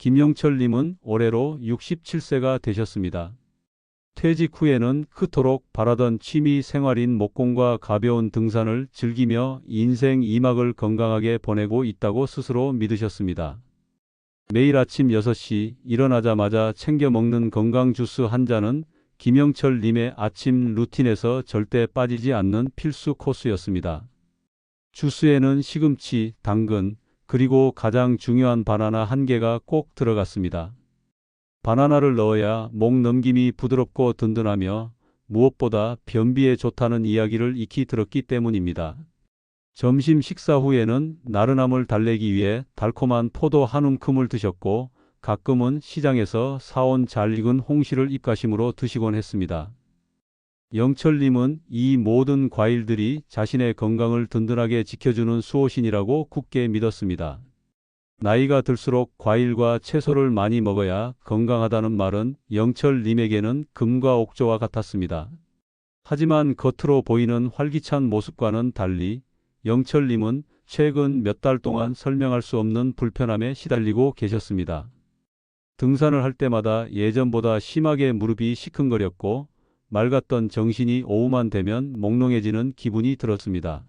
김영철님은 올해로 67세가 되셨습니다. 퇴직 후에는 그토록 바라던 취미 생활인 목공과 가벼운 등산을 즐기며 인생 2막을 건강하게 보내고 있다고 스스로 믿으셨습니다. 매일 아침 6시 일어나자마자 챙겨 먹는 건강 주스 한 잔은 김영철 님의 아침 루틴에서 절대 빠지지 않는 필수 코스였습니다. 주스에는 시금치, 당근, 그리고 가장 중요한 바나나 한 개가 꼭 들어갔습니다. 바나나를 넣어야 목 넘김이 부드럽고 든든하며 무엇보다 변비에 좋다는 이야기를 익히 들었기 때문입니다. 점심 식사 후에는 나른함을 달래기 위해 달콤한 포도 한 움큼을 드셨고 가끔은 시장에서 사온 잘 익은 홍시를 입가심으로 드시곤 했습니다. 영철님은 이 모든 과일들이 자신의 건강을 든든하게 지켜주는 수호신이라고 굳게 믿었습니다. 나이가 들수록 과일과 채소를 많이 먹어야 건강하다는 말은 영철님에게는 금과 옥조와 같았습니다. 하지만 겉으로 보이는 활기찬 모습과는 달리 영철님은 최근 몇 달 동안 설명할 수 없는 불편함에 시달리고 계셨습니다. 등산을 할 때마다 예전보다 심하게 무릎이 시큰거렸고 맑았던 정신이 오후만 되면 몽롱해지는 기분이 들었습니다.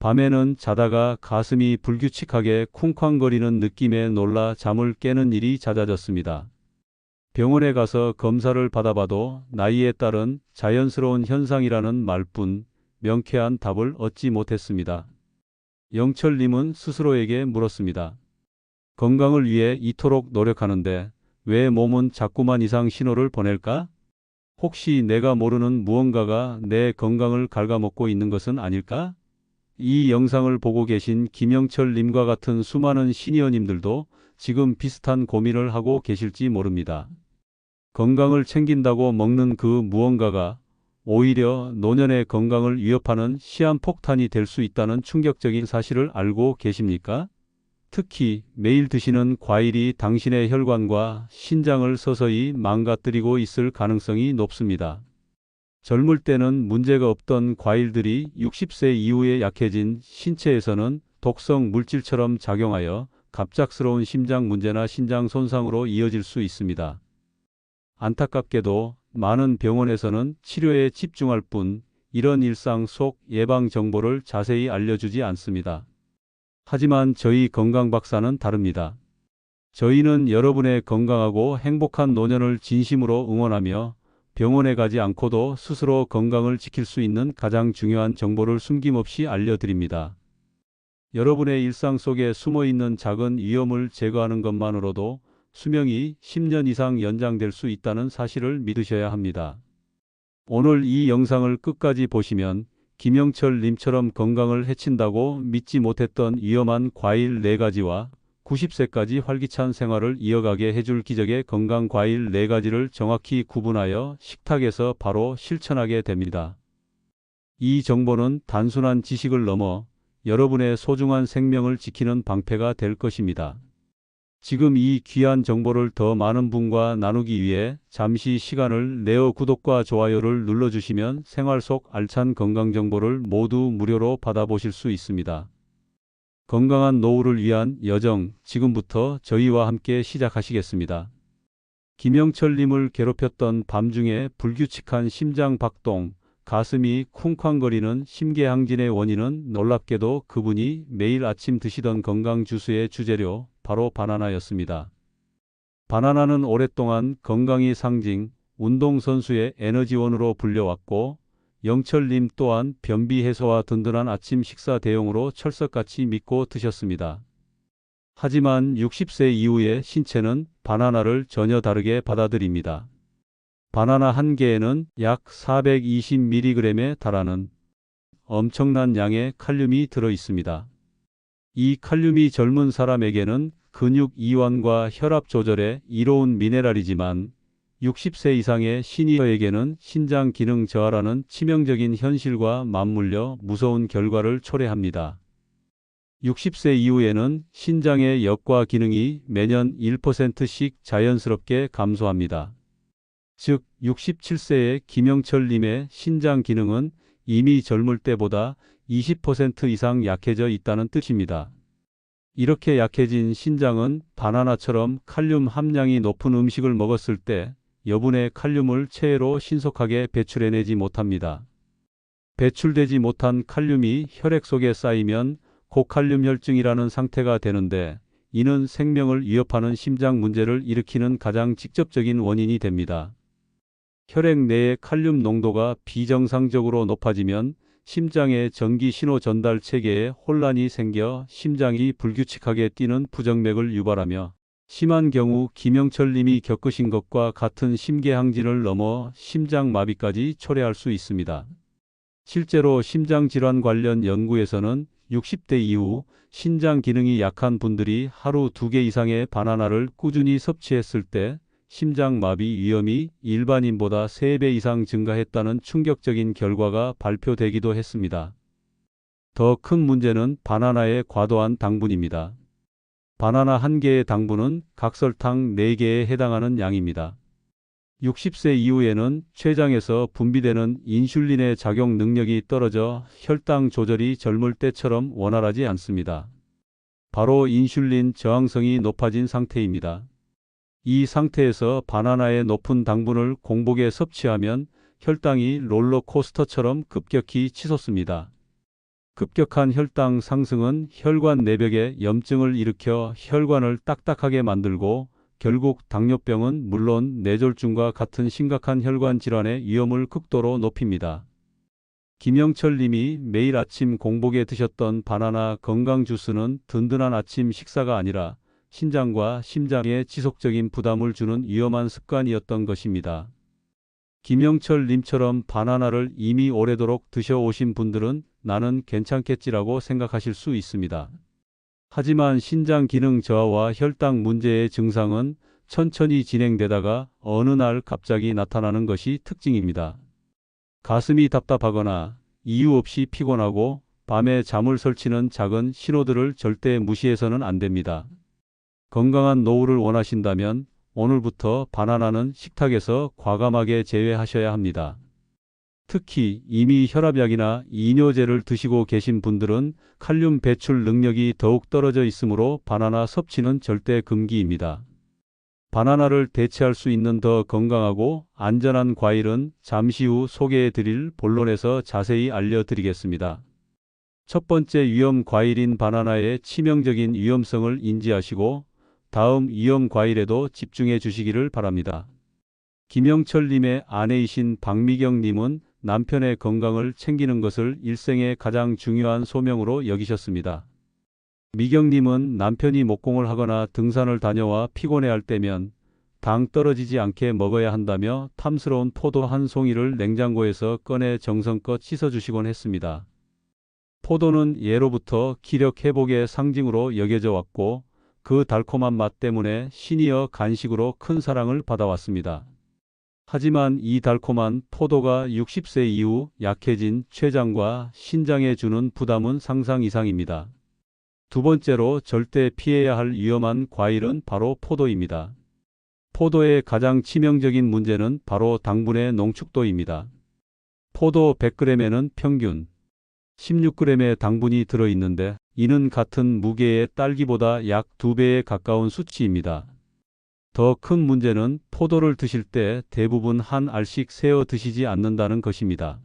밤에는 자다가 가슴이 불규칙하게 쿵쾅거리는 느낌에 놀라 잠을 깨는 일이 잦아졌습니다. 병원에 가서 검사를 받아봐도 나이에 따른 자연스러운 현상이라는 말뿐 명쾌한 답을 얻지 못했습니다. 영철님은 스스로에게 물었습니다. 건강을 위해 이토록 노력하는데 왜 몸은 자꾸만 이상 신호를 보낼까? 혹시 내가 모르는 무언가가 내 건강을 갉아먹고 있는 것은 아닐까? 이 영상을 보고 계신 김영철 님과 같은 수많은 시니어님들도 지금 비슷한 고민을 하고 계실지 모릅니다. 건강을 챙긴다고 먹는 그 무언가가 오히려 노년의 건강을 위협하는 시한폭탄이 될 수 있다는 충격적인 사실을 알고 계십니까? 특히 매일 드시는 과일이 당신의 혈관과 신장을 서서히 망가뜨리고 있을 가능성이 높습니다. 젊을 때는 문제가 없던 과일들이 60세 이후에 약해진 신체에서는 독성 물질처럼 작용하여 갑작스러운 심장 문제나 신장 손상으로 이어질 수 있습니다. 안타깝게도 많은 병원에서는 치료에 집중할 뿐 이런 일상 속 예방 정보를 자세히 알려주지 않습니다. 하지만 저희 건강 박사는 다릅니다. 저희는 여러분의 건강하고 행복한 노년을 진심으로 응원하며 병원에 가지 않고도 스스로 건강을 지킬 수 있는 가장 중요한 정보를 숨김없이 알려드립니다. 여러분의 일상 속에 숨어 있는 작은 위험을 제거하는 것만으로도 수명이 10년 이상 연장될 수 있다는 사실을 믿으셔야 합니다. 오늘 이 영상을 끝까지 보시면 김영철 님처럼 건강을 해친다고 믿지 못했던 위험한 과일 4가지와 90세까지 활기찬 생활을 이어가게 해줄 기적의 건강 과일 4가지를 정확히 구분하여 식탁에서 바로 실천하게 됩니다. 이 정보는 단순한 지식을 넘어 여러분의 소중한 생명을 지키는 방패가 될 것입니다. 지금 이 귀한 정보를 더 많은 분과 나누기 위해 잠시 시간을 내어 구독과 좋아요를 눌러주시면 생활 속 알찬 건강 정보를 모두 무료로 받아보실 수 있습니다. 건강한 노후를 위한 여정 지금부터 저희와 함께 시작하시겠습니다. 김영철님을 괴롭혔던 밤중에 불규칙한 심장 박동, 가슴이 쿵쾅거리는 심계항진의 원인은 놀랍게도 그분이 매일 아침 드시던 건강 주스의 주재료 바로 바나나였습니다. 바나나는 오랫동안 건강의 상징, 운동선수의 에너지원으로 불려왔고 영철님 또한 변비 해소와 든든한 아침 식사 대용으로 철석같이 믿고 드셨습니다. 하지만 60세 이후에 신체는 바나나를 전혀 다르게 받아들입니다. 바나나 한 개에는 약 420mg에 달하는 엄청난 양의 칼륨이 들어 있습니다. 이 칼륨이 젊은 사람에게는 근육 이완과 혈압 조절에 이로운 미네랄이지만 60세 이상의 시니어에게는 신장 기능 저하라는 치명적인 현실과 맞물려 무서운 결과를 초래합니다. 60세 이후에는 신장의 역과 기능이 매년 1%씩 자연스럽게 감소합니다. 즉 67세의 김영철님의 신장 기능은 이미 젊을 때보다 20% 이상 약해져 있다는 뜻입니다. 이렇게 약해진 신장은 바나나처럼 칼륨 함량이 높은 음식을 먹었을 때 여분의 칼륨을 체외로 신속하게 배출해내지 못합니다. 배출되지 못한 칼륨이 혈액 속에 쌓이면 고칼륨 혈증이라는 상태가 되는데 이는 생명을 위협하는 심장 문제를 일으키는 가장 직접적인 원인이 됩니다. 혈액 내의 칼륨 농도가 비정상적으로 높아지면 심장의 전기 신호 전달 체계에 혼란이 생겨 심장이 불규칙하게 뛰는 부정맥을 유발하며 심한 경우 김영철 님이 겪으신 것과 같은 심계항진을 넘어 심장마비까지 초래할 수 있습니다. 실제로 심장질환 관련 연구에서는 60대 이후 신장 기능이 약한 분들이 하루 2개 이상의 바나나를 꾸준히 섭취했을 때 심장마비 위험이 일반인보다 3배 이상 증가했다는 충격적인 결과가 발표되기도 했습니다. 더 큰 문제는 바나나의 과도한 당분입니다. 바나나 한 개의 당분은 각설탕 4개에 해당하는 양입니다. 60세 이후에는 췌장에서 분비되는 인슐린의 작용 능력이 떨어져 혈당 조절이 젊을 때처럼 원활하지 않습니다. 바로 인슐린 저항성이 높아진 상태입니다. 이 상태에서 바나나의 높은 당분을 공복에 섭취하면 혈당이 롤러코스터처럼 급격히 치솟습니다. 급격한 혈당 상승은 혈관 내벽에 염증을 일으켜 혈관을 딱딱하게 만들고 결국 당뇨병은 물론 뇌졸중과 같은 심각한 혈관 질환의 위험을 극도로 높입니다. 김영철 님이 매일 아침 공복에 드셨던 바나나 건강 주스는 든든한 아침 식사가 아니라 신장과 심장에 지속적인 부담을 주는 위험한 습관이었던 것입니다. 김영철 님처럼 바나나를 이미 오래도록 드셔오신 분들은 나는 괜찮겠지라고 생각하실 수 있습니다. 하지만 신장 기능 저하와 혈당 문제의 증상은 천천히 진행되다가 어느 날 갑자기 나타나는 것이 특징입니다. 가슴이 답답하거나 이유 없이 피곤하고 밤에 잠을 설치는 작은 신호들을 절대 무시해서는 안 됩니다. 건강한 노후를 원하신다면 오늘부터 바나나는 식탁에서 과감하게 제외하셔야 합니다. 특히 이미 혈압약이나 이뇨제를 드시고 계신 분들은 칼륨 배출 능력이 더욱 떨어져 있으므로 바나나 섭취는 절대 금기입니다. 바나나를 대체할 수 있는 더 건강하고 안전한 과일은 잠시 후 소개해 드릴 본론에서 자세히 알려드리겠습니다. 첫 번째 위험 과일인 바나나의 치명적인 위험성을 인지하시고 다음 위험 과일에도 집중해 주시기를 바랍니다. 김영철 님의 아내이신 박미경 님은 남편의 건강을 챙기는 것을 일생의 가장 중요한 소명으로 여기셨습니다. 미경 님은 남편이 목공을 하거나 등산을 다녀와 피곤해할 때면 당 떨어지지 않게 먹어야 한다며 탐스러운 포도 한 송이를 냉장고에서 꺼내 정성껏 씻어주시곤 했습니다. 포도는 예로부터 기력 회복의 상징으로 여겨져 왔고 그 달콤한 맛 때문에 신이어 간식으로 큰 사랑을 받아왔습니다. 하지만 이 달콤한 포도가 60세 이후 약해진 췌장과 신장에 주는 부담은 상상 이상입니다. 두 번째로 절대 피해야 할 위험한 과일은 바로 포도입니다. 포도의 가장 치명적인 문제는 바로 당분의 농축도입니다. 포도 100g에는 평균 16g의 당분이 들어있는데 이는 같은 무게의 딸기보다 약 2배에 가까운 수치입니다. 더 큰 문제는 포도를 드실 때 대부분 한 알씩 세어 드시지 않는다는 것입니다.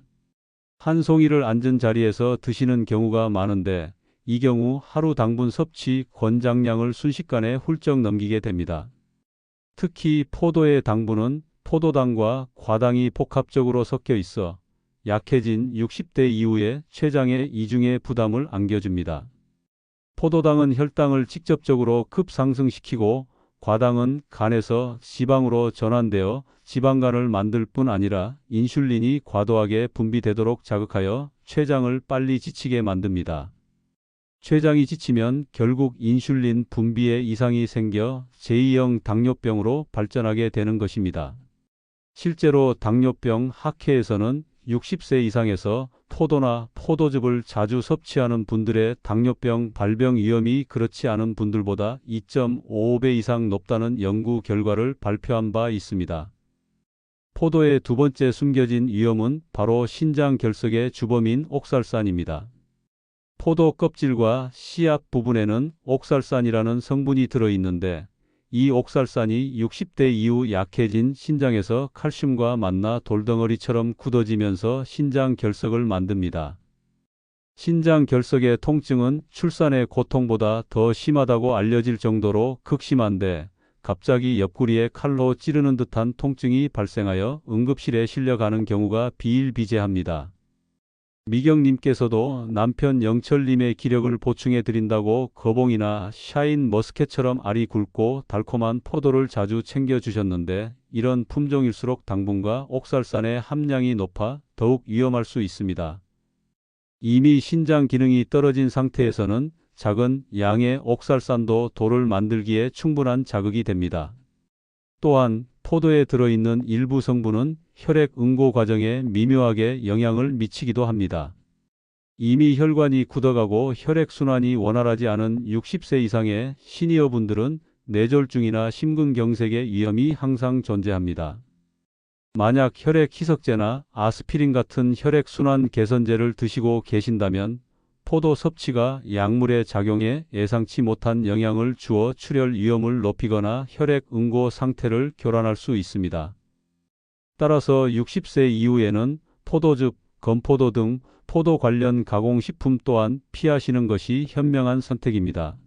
한 송이를 앉은 자리에서 드시는 경우가 많은데 이 경우 하루 당분 섭취 권장량을 순식간에 훌쩍 넘기게 됩니다. 특히 포도의 당분은 포도당과 과당이 복합적으로 섞여 있어 약해진 60대 이후에 췌장에 이중의 부담을 안겨줍니다. 포도당은 혈당을 직접적으로 급상승시키고 과당은 간에서 지방으로 전환되어 지방간을 만들 뿐 아니라 인슐린이 과도하게 분비되도록 자극하여 췌장을 빨리 지치게 만듭니다. 췌장이 지치면 결국 인슐린 분비에 이상이 생겨 제2형 당뇨병으로 발전하게 되는 것입니다. 실제로 당뇨병 학회에서는 60세 이상에서 포도나 포도즙을 자주 섭취하는 분들의 당뇨병 발병 위험이 그렇지 않은 분들보다 2.55배 이상 높다는 연구 결과를 발표한 바 있습니다. 포도의 두 번째 숨겨진 위험은 바로 신장 결석의 주범인 옥살산입니다. 포도 껍질과 씨앗 부분에는 옥살산이라는 성분이 들어있는데 이 옥살산이 60대 이후 약해진 신장에서 칼슘과 만나 돌덩어리처럼 굳어지면서 신장 결석을 만듭니다. 신장 결석의 통증은 출산의 고통보다 더 심하다고 알려질 정도로 극심한데 갑자기 옆구리에 칼로 찌르는 듯한 통증이 발생하여 응급실에 실려가는 경우가 비일비재합니다. 미경님께서도 남편 영철님의 기력을 보충해 드린다고 거봉이나 샤인 머스켓처럼 알이 굵고 달콤한 포도를 자주 챙겨 주셨는데 이런 품종일수록 당분과 옥살산의 함량이 높아 더욱 위험할 수 있습니다. 이미 신장 기능이 떨어진 상태에서는 작은 양의 옥살산도 돌을 만들기에 충분한 자극이 됩니다. 또한 포도에 들어있는 일부 성분은 혈액 응고 과정에 미묘하게 영향을 미치기도 합니다. 이미 혈관이 굳어가고 혈액순환이 원활하지 않은 60세 이상의 시니어 분들은 뇌졸중이나 심근경색의 위험이 항상 존재합니다. 만약 혈액 희석제나 아스피린 같은 혈액순환 개선제를 드시고 계신다면 포도 섭취가 약물의 작용에 예상치 못한 영향을 주어 출혈 위험을 높이거나 혈액 응고 상태를 교란할 수 있습니다. 따라서 60세 이후에는 포도즙, 건포도 등 포도 관련 가공식품 또한 피하시는 것이 현명한 선택입니다.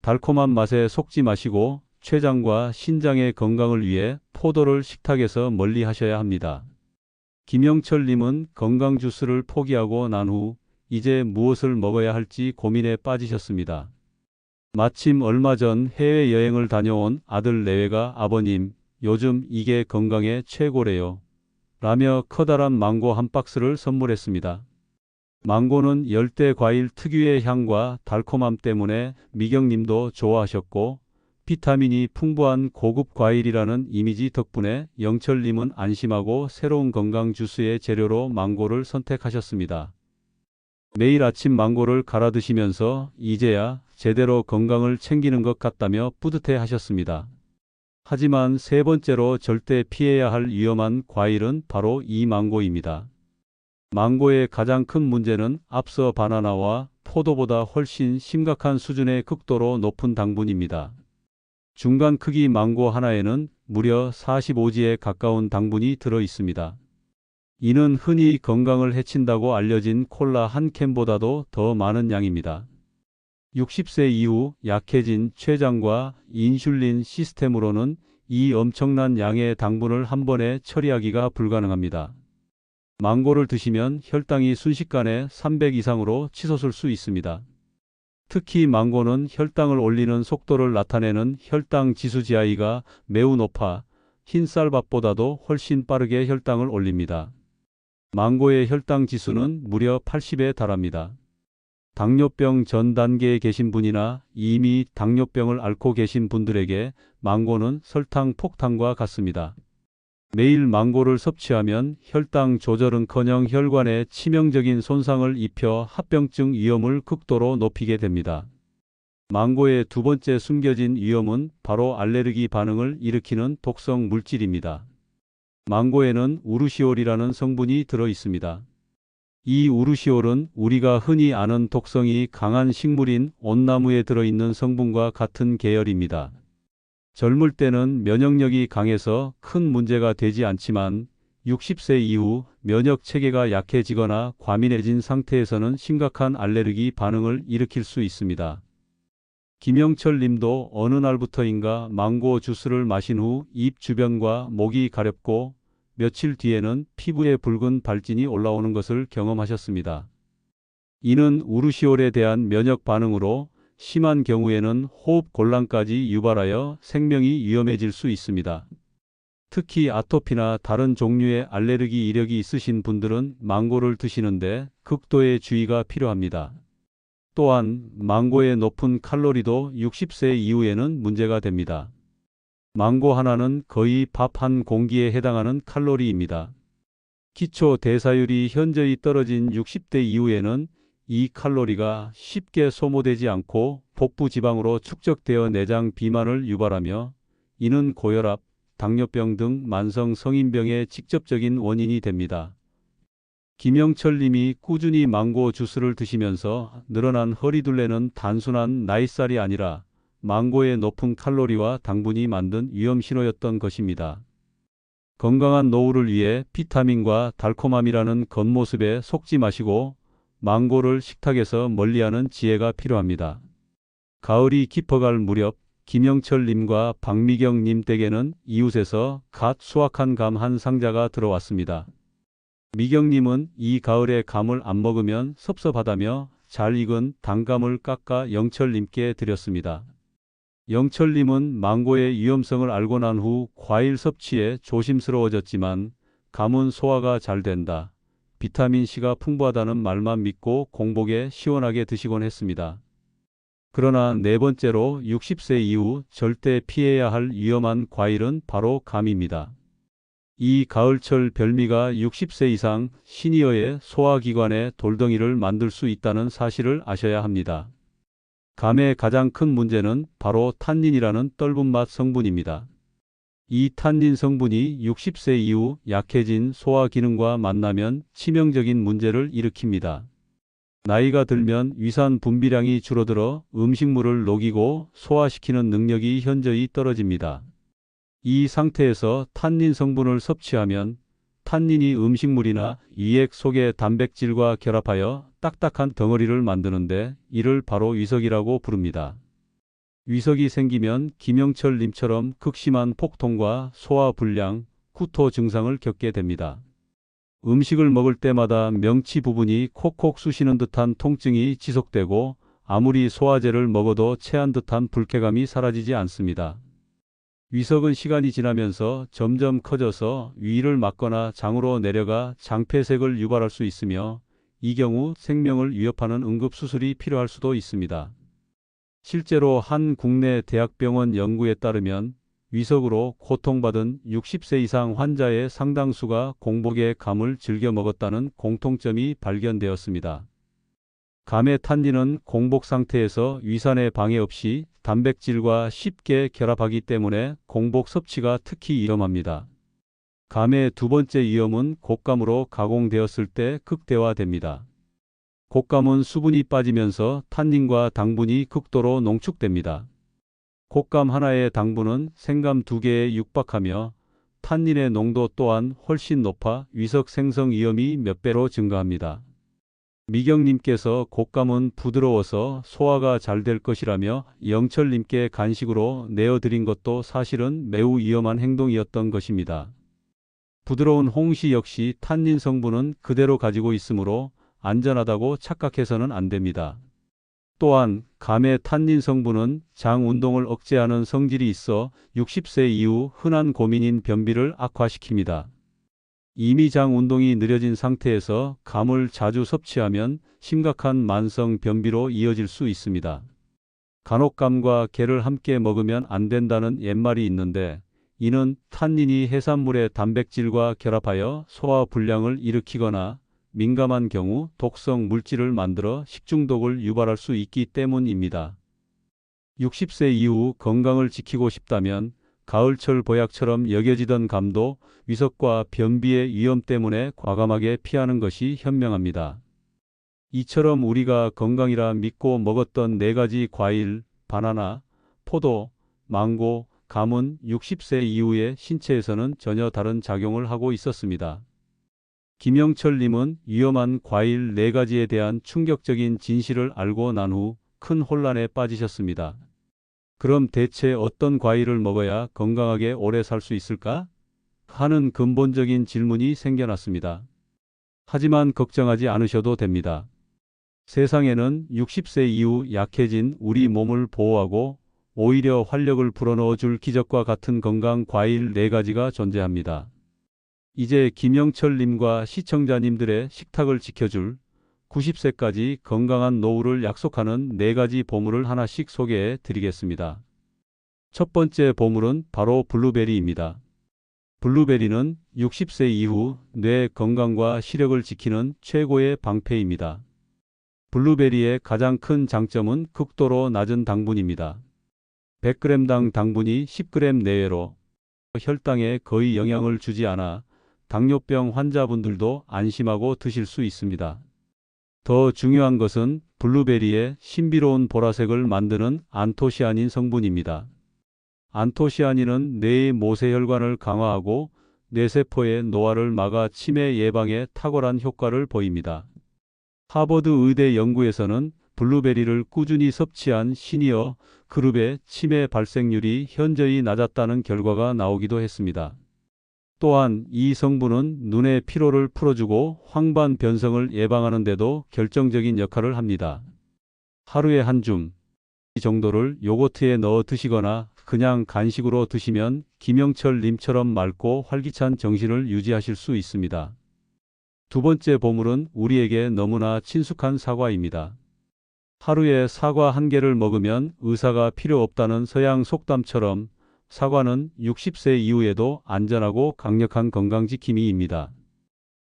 달콤한 맛에 속지 마시고 췌장과 신장의 건강을 위해 포도를 식탁에서 멀리 하셔야 합니다. 김영철님은 건강 주스를 포기하고 난 후 이제 무엇을 먹어야 할지 고민에 빠지셨습니다. 마침 얼마 전 해외여행을 다녀온 아들 내외가 아버님, 요즘 이게 건강에 최고래요. 라며 커다란 망고 한 박스를 선물했습니다. 망고는 열대 과일 특유의 향과 달콤함 때문에 미경님도 좋아하셨고 비타민이 풍부한 고급 과일이라는 이미지 덕분에 영철님은 안심하고 새로운 건강 주스의 재료로 망고를 선택하셨습니다. 매일 아침 망고를 갈아 드시면서 이제야 제대로 건강을 챙기는 것 같다며 뿌듯해 하셨습니다. 하지만 세 번째로 절대 피해야 할 위험한 과일은 바로 이 망고입니다. 망고의 가장 큰 문제는 앞서 바나나와 포도보다 훨씬 심각한 수준의 극도로 높은 당분입니다. 중간 크기 망고 하나에는 무려 45지에 가까운 당분이 들어 있습니다. 이는 흔히 건강을 해친다고 알려진 콜라 한 캔보다도 더 많은 양입니다. 60세 이후 약해진 췌장과 인슐린 시스템으로는 이 엄청난 양의 당분을 한 번에 처리하기가 불가능합니다. 망고를 드시면 혈당이 순식간에 300 이상으로 치솟을 수 있습니다. 특히 망고는 혈당을 올리는 속도를 나타내는 혈당 지수 GI가 매우 높아 흰쌀밥보다도 훨씬 빠르게 혈당을 올립니다. 망고의 혈당 지수는 무려 80에 달합니다. 당뇨병 전 단계에 계신 분이나 이미 당뇨병을 앓고 계신 분들에게 망고는 설탕 폭탄과 같습니다. 매일 망고를 섭취하면 혈당 조절은커녕 혈관에 치명적인 손상을 입혀 합병증 위험을 극도로 높이게 됩니다. 망고의 두 번째 숨겨진 위험은 바로 알레르기 반응을 일으키는 독성 물질입니다. 망고에는 우르시올이라는 성분이 들어 있습니다. 이 우르시올은 우리가 흔히 아는 독성이 강한 식물인 온나무에 들어있는 성분과 같은 계열입니다. 젊을 때는 면역력이 강해서 큰 문제가 되지 않지만 60세 이후 면역 체계가 약해지거나 과민해진 상태에서는 심각한 알레르기 반응을 일으킬 수 있습니다. 김영철 님도 어느 날부터인가 망고 주스를 마신 후 입 주변과 목이 가렵고 며칠 뒤에는 피부에 붉은 발진이 올라오는 것을 경험하셨습니다. 이는 우르시올에 대한 면역 반응으로 심한 경우에는 호흡 곤란까지 유발하여 생명이 위험해질 수 있습니다. 특히 아토피나 다른 종류의 알레르기 이력이 있으신 분들은 망고를 드시는데 극도의 주의가 필요합니다. 또한 망고의 높은 칼로리도 60세 이후에는 문제가 됩니다. 망고 하나는 거의 밥 한 공기에 해당하는 칼로리입니다. 기초 대사율이 현저히 떨어진 60대 이후에는 이 칼로리가 쉽게 소모되지 않고 복부 지방으로 축적되어 내장 비만을 유발하며 이는 고혈압, 당뇨병 등 만성 성인병의 직접적인 원인이 됩니다. 김영철 님이 꾸준히 망고 주스를 드시면서 늘어난 허리둘레는 단순한 나이살이 아니라 망고의 높은 칼로리와 당분이 만든 위험 신호였던 것입니다. 건강한 노후를 위해 비타민과 달콤함이라는 겉모습에 속지 마시고 망고를 식탁에서 멀리하는 지혜가 필요합니다. 가을이 깊어갈 무렵 김영철 님과 박미경 님 댁에는 이웃에서 갓 수확한 감 한 상자가 들어왔습니다. 미경 님은 이 가을에 감을 안 먹으면 섭섭하다며 잘 익은 단감을 깎아 영철 님께 드렸습니다. 영철 님은 망고의 위험성을 알고 난 후 과일 섭취에 조심스러워졌지만 감은 소화가 잘 된다. 비타민C가 풍부하다는 말만 믿고 공복에 시원하게 드시곤 했습니다. 그러나 네 번째로 60세 이후 절대 피해야 할 위험한 과일은 바로 감입니다. 이 가을철 별미가 60세 이상 시니어의 소화기관에 돌덩이를 만들 수 있다는 사실을 아셔야 합니다. 감의 가장 큰 문제는 바로 탄닌이라는 떫은 맛 성분입니다. 이 탄닌 성분이 60세 이후 약해진 소화 기능과 만나면 치명적인 문제를 일으킵니다. 나이가 들면 위산 분비량이 줄어들어 음식물을 녹이고 소화시키는 능력이 현저히 떨어집니다. 이 상태에서 탄닌 성분을 섭취하면 탄닌이 음식물이나 위액 속의 단백질과 결합하여 딱딱한 덩어리를 만드는데 이를 바로 위석이라고 부릅니다. 위석이 생기면 김영철 님처럼 극심한 폭통과 소화 불량, 구토 증상을 겪게 됩니다. 음식을 먹을 때마다 명치 부분이 콕콕 쑤시는 듯한 통증이 지속되고 아무리 소화제를 먹어도 체한 듯한 불쾌감이 사라지지 않습니다. 위석은 시간이 지나면서 점점 커져서 위를 막거나 장으로 내려가 장폐색을 유발할 수 있으며 이 경우 생명을 위협하는 응급수술이 필요할 수도 있습니다. 실제로 한 국내 대학병원 연구에 따르면 위석으로 고통받은 60세 이상 환자의 상당수가 공복에 감을 즐겨 먹었다는 공통점이 발견되었습니다. 감의 탄닌은 공복 상태에서 위산의 방해 없이 단백질과 쉽게 결합하기 때문에 공복 섭취가 특히 위험합니다. 감의 두 번째 위험은 곶감으로 가공되었을 때 극대화됩니다. 곶감은 수분이 빠지면서 탄닌과 당분이 극도로 농축됩니다. 곶감 하나의 당분은 생감 두 개에 육박하며 탄닌의 농도 또한 훨씬 높아 위석 생성 위험이 몇 배로 증가합니다. 미경님께서 곶감은 부드러워서 소화가 잘 될 것이라며 영철님께 간식으로 내어드린 것도 사실은 매우 위험한 행동이었던 것입니다. 부드러운 홍시 역시 탄닌 성분은 그대로 가지고 있으므로 안전하다고 착각해서는 안 됩니다. 또한 감의 탄닌 성분은 장 운동을 억제하는 성질이 있어 60세 이후 흔한 고민인 변비를 악화시킵니다. 이미 장 운동이 느려진 상태에서 감을 자주 섭취하면 심각한 만성 변비로 이어질 수 있습니다. 간혹감과 게를 함께 먹으면 안 된다는 옛말이 있는데 이는 탄닌이 해산물의 단백질과 결합하여 소화 불량을 일으키거나 민감한 경우 독성 물질을 만들어 식중독을 유발할 수 있기 때문입니다. 60세 이후 건강을 지키고 싶다면 가을철 보약처럼 여겨지던 감도 위석과 변비의 위험 때문에 과감하게 피하는 것이 현명합니다. 이처럼 우리가 건강이라 믿고 먹었던 네 가지 과일, 바나나, 포도, 망고, 감은 60세 이후의 신체에서는 전혀 다른 작용을 하고 있었습니다. 김영철님은 위험한 과일 네 가지에 대한 충격적인 진실을 알고 난 후 큰 혼란에 빠지셨습니다. 그럼 대체 어떤 과일을 먹어야 건강하게 오래 살 수 있을까? 하는 근본적인 질문이 생겨났습니다. 하지만 걱정하지 않으셔도 됩니다. 세상에는 60세 이후 약해진 우리 몸을 보호하고 오히려 활력을 불어넣어 줄 기적과 같은 건강 과일 4가지가 존재합니다. 이제 김영철님과 시청자님들의 식탁을 지켜줄 90세까지 건강한 노후를 약속하는 4가지 보물을 하나씩 소개해 드리겠습니다. 첫 번째 보물은 바로 블루베리입니다. 블루베리는 60세 이후 뇌 건강과 시력을 지키는 최고의 방패입니다. 블루베리의 가장 큰 장점은 극도로 낮은 당분입니다. 100g당 당분이 10g 내외로 혈당에 거의 영향을 주지 않아 당뇨병 환자분들도 안심하고 드실 수 있습니다. 더 중요한 것은 블루베리의 신비로운 보라색을 만드는 안토시아닌 성분입니다. 안토시아닌은 뇌의 모세혈관을 강화하고 뇌세포의 노화를 막아 치매 예방에 탁월한 효과를 보입니다. 하버드 의대 연구에서는 블루베리를 꾸준히 섭취한 시니어 그룹의 치매 발생률이 현저히 낮았다는 결과가 나오기도 했습니다. 또한 이 성분은 눈의 피로를 풀어주고 황반 변성을 예방하는 데도 결정적인 역할을 합니다. 하루에 한 줌, 이 정도를 요거트에 넣어 드시거나 그냥 간식으로 드시면 김영철 님처럼 맑고 활기찬 정신을 유지하실 수 있습니다. 두 번째 보물은 우리에게 너무나 친숙한 사과입니다. 하루에 사과 한 개를 먹으면 의사가 필요 없다는 서양 속담처럼 사과는 60세 이후에도 안전하고 강력한 건강지킴이입니다.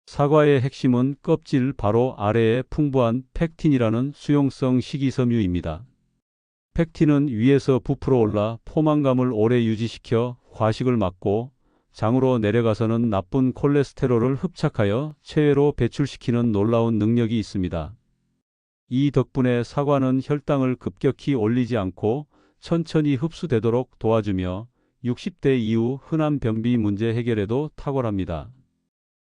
사과의 핵심은 껍질 바로 아래에 풍부한 팩틴이라는 수용성 식이섬유입니다. 팩틴은 위에서 부풀어 올라 포만감을 오래 유지시켜 과식을 막고 장으로 내려가서는 나쁜 콜레스테롤을 흡착하여 체외로 배출시키는 놀라운 능력이 있습니다. 이 덕분에 사과는 혈당을 급격히 올리지 않고 천천히 흡수되도록 도와주며 60대 이후 흔한 변비 문제 해결에도 탁월합니다.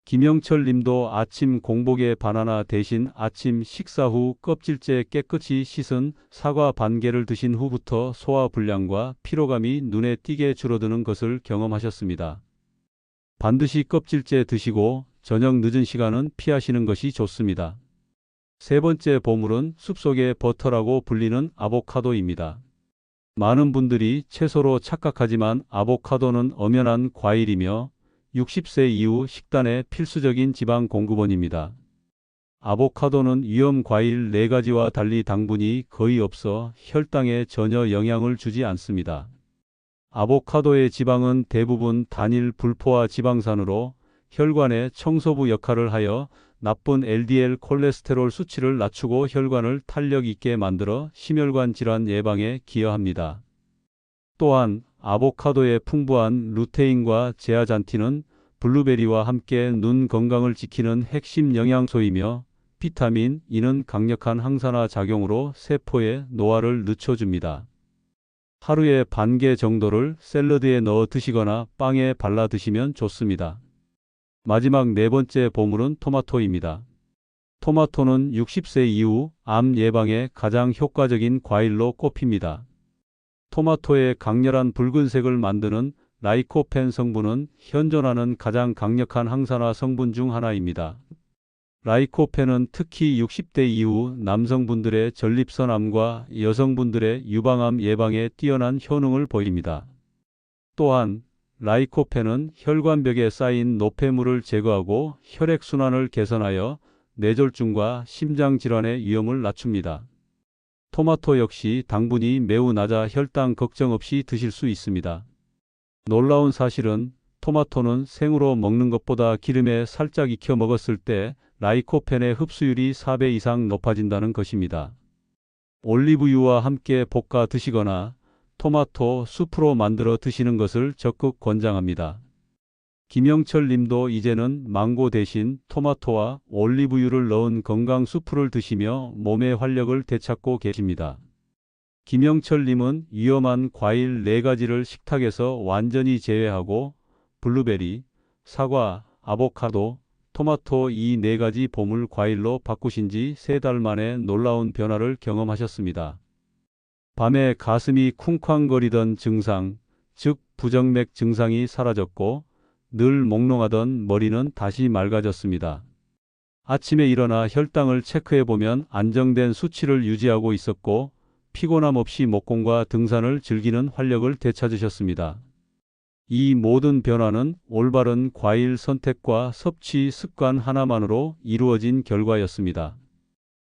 김영철 님도 아침 공복에 바나나 대신 아침 식사 후 껍질째 깨끗이 씻은 사과 반 개를 드신 후부터 소화 불량과 피로감이 눈에 띄게 줄어드는 것을 경험하셨습니다. 반드시 껍질째 드시고 저녁 늦은 시간은 피하시는 것이 좋습니다. 세 번째 보물은 숲속의 버터라고 불리는 아보카도입니다. 많은 분들이 채소로 착각하지만 아보카도는 엄연한 과일이며 60세 이후 식단의 필수적인 지방 공급원입니다. 아보카도는 위험 과일 4가지와 달리 당분이 거의 없어 혈당에 전혀 영향을 주지 않습니다. 아보카도의 지방은 대부분 단일 불포화 지방산으로 혈관의 청소부 역할을 하여 나쁜 LDL 콜레스테롤 수치를 낮추고 혈관을 탄력 있게 만들어 심혈관 질환 예방에 기여합니다. 또한 아보카도의 풍부한 루테인과 제아잔틴은 블루베리와 함께 눈 건강을 지키는 핵심 영양소이며 비타민 E는 강력한 항산화 작용으로 세포의 노화를 늦춰줍니다. 하루에 반 개 정도를 샐러드에 넣어 드시거나 빵에 발라 드시면 좋습니다. 마지막 네 번째 보물은 토마토입니다. 토마토는 60세 이후 암 예방에 가장 효과적인 과일로 꼽힙니다. 토마토의 강렬한 붉은색을 만드는 라이코펜 성분은 현존하는 가장 강력한 항산화 성분 중 하나입니다. 라이코펜은 특히 60대 이후 남성분들의 전립선암과 여성분들의 유방암 예방에 뛰어난 효능을 보입니다. 또한 라이코펜은 혈관벽에 쌓인 노폐물을 제거하고 혈액순환을 개선하여 뇌졸중과 심장 질환의 위험을 낮춥니다. 토마토 역시 당분이 매우 낮아 혈당 걱정 없이 드실 수 있습니다. 놀라운 사실은 토마토는 생으로 먹는 것보다 기름에 살짝 익혀 먹었을 때 라이코펜의 흡수율이 4배 이상 높아진다는 것입니다. 올리브유와 함께 볶아 드시거나 토마토 수프로 만들어 드시는 것을 적극 권장합니다. 김영철 님도 이제는 망고 대신 토마토와 올리브유를 넣은 건강 수프를 드시며 몸의 활력을 되찾고 계십니다. 김영철 님은 위험한 과일 4가지를 식탁에서 완전히 제외하고 블루베리, 사과, 아보카도, 토마토 이 4가지 보물 과일로 바꾸신 지 3달 만에 놀라운 변화를 경험하셨습니다. 밤에 가슴이 쿵쾅거리던 증상, 즉 부정맥 증상이 사라졌고 늘 몽롱하던 머리는 다시 맑아졌습니다. 아침에 일어나 혈당을 체크해 보면 안정된 수치를 유지하고 있었고 피곤함 없이 목공과 등산을 즐기는 활력을 되찾으셨습니다. 이 모든 변화는 올바른 과일 선택과 섭취 습관 하나만으로 이루어진 결과였습니다.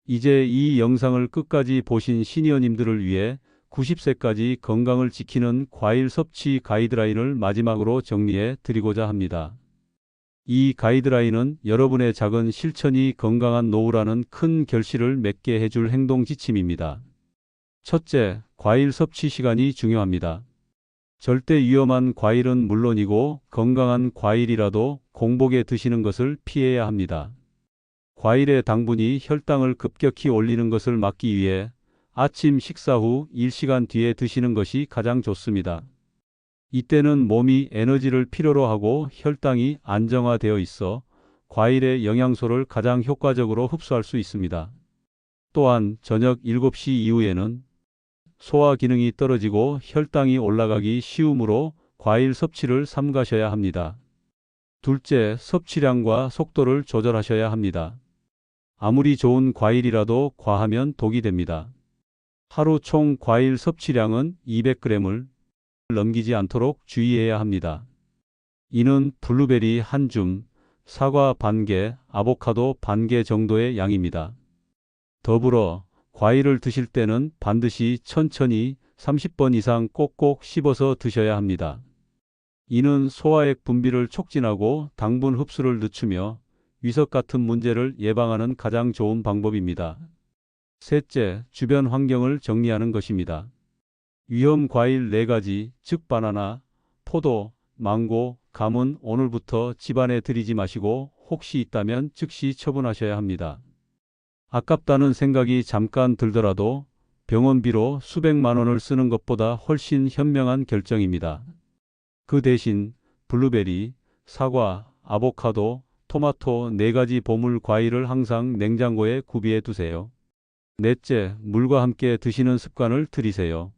이제 이 영상을 끝까지 보신 시니어님들을 위해 90세까지 건강을 지키는 과일 섭취 가이드라인을 마지막으로 정리해 드리고자 합니다. 이 가이드라인은 여러분의 작은 실천이 건강한 노후라는 큰 결실을 맺게 해줄 행동 지침입니다. 첫째, 과일 섭취 시간이 중요합니다. 절대 위험한 과일은 물론이고 건강한 과일이라도 공복에 드시는 것을 피해야 합니다. 과일의 당분이 혈당을 급격히 올리는 것을 막기 위해 아침 식사 후 1시간 뒤에 드시는 것이 가장 좋습니다. 이때는 몸이 에너지를 필요로 하고 혈당이 안정화되어 있어 과일의 영양소를 가장 효과적으로 흡수할 수 있습니다. 또한 저녁 7시 이후에는 소화 기능이 떨어지고 혈당이 올라가기 쉬우므로 과일 섭취를 삼가셔야 합니다. 둘째, 섭취량과 속도를 조절하셔야 합니다. 아무리 좋은 과일이라도 과하면 독이 됩니다. 하루 총 과일 섭취량은 200g을 넘기지 않도록 주의해야 합니다. 이는 블루베리 한 줌, 사과 반 개, 아보카도 반 개 정도의 양입니다. 더불어 과일을 드실 때는 반드시 천천히 30번 이상 꼭꼭 씹어서 드셔야 합니다. 이는 소화액 분비를 촉진하고 당분 흡수를 늦추며 위석 같은 문제를 예방하는 가장 좋은 방법입니다. 셋째, 주변 환경을 정리하는 것입니다. 위험 과일 4가지, 즉 바나나, 포도, 망고, 감은 오늘부터 집안에 들이지 마시고 혹시 있다면 즉시 처분하셔야 합니다. 아깝다는 생각이 잠깐 들더라도 병원비로 수백만 원을 쓰는 것보다 훨씬 현명한 결정입니다. 그 대신 블루베리, 사과, 아보카도, 토마토 4가지 보물 과일을 항상 냉장고에 구비해 두세요. 넷째, 물과 함께 드시는 습관을 들이세요.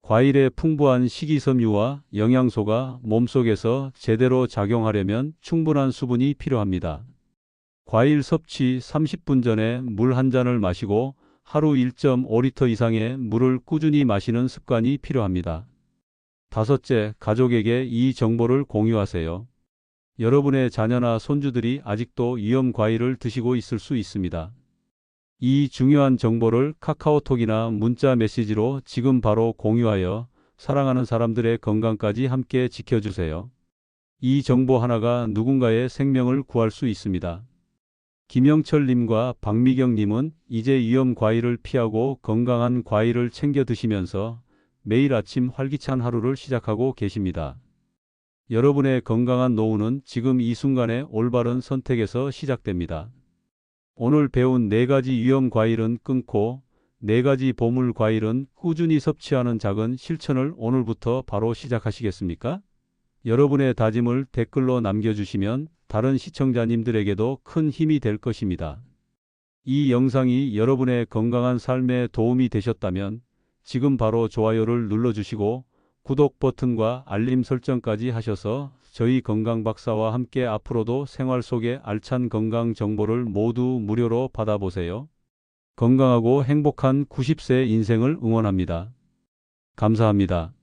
과일의 풍부한 식이섬유와 영양소가 몸속에서 제대로 작용하려면 충분한 수분이 필요합니다. 과일 섭취 30분 전에 물 한 잔을 마시고 하루 1.5리터 이상의 물을 꾸준히 마시는 습관이 필요합니다. 다섯째, 가족에게 이 정보를 공유하세요. 여러분의 자녀나 손주들이 아직도 위험 과일을 드시고 있을 수 있습니다. 이 중요한 정보를 카카오톡이나 문자 메시지로 지금 바로 공유하여 사랑하는 사람들의 건강까지 함께 지켜주세요. 이 정보 하나가 누군가의 생명을 구할 수 있습니다. 김영철님과 박미경님은 이제 위험 과일을 피하고 건강한 과일을 챙겨 드시면서 매일 아침 활기찬 하루를 시작하고 계십니다. 여러분의 건강한 노후는 지금 이 순간의 올바른 선택에서 시작됩니다. 오늘 배운 네 가지 위험 과일은 끊고 네 가지 보물 과일은 꾸준히 섭취하는 작은 실천을 오늘부터 바로 시작하시겠습니까? 여러분의 다짐을 댓글로 남겨주시면 다른 시청자님들에게도 큰 힘이 될 것입니다. 이 영상이 여러분의 건강한 삶에 도움이 되셨다면 지금 바로 좋아요를 눌러주시고 구독 버튼과 알림 설정까지 하셔서 저희 건강 박사와 함께 앞으로도 생활 속의 알찬 건강 정보를 모두 무료로 받아보세요. 건강하고 행복한 90세 인생을 응원합니다. 감사합니다.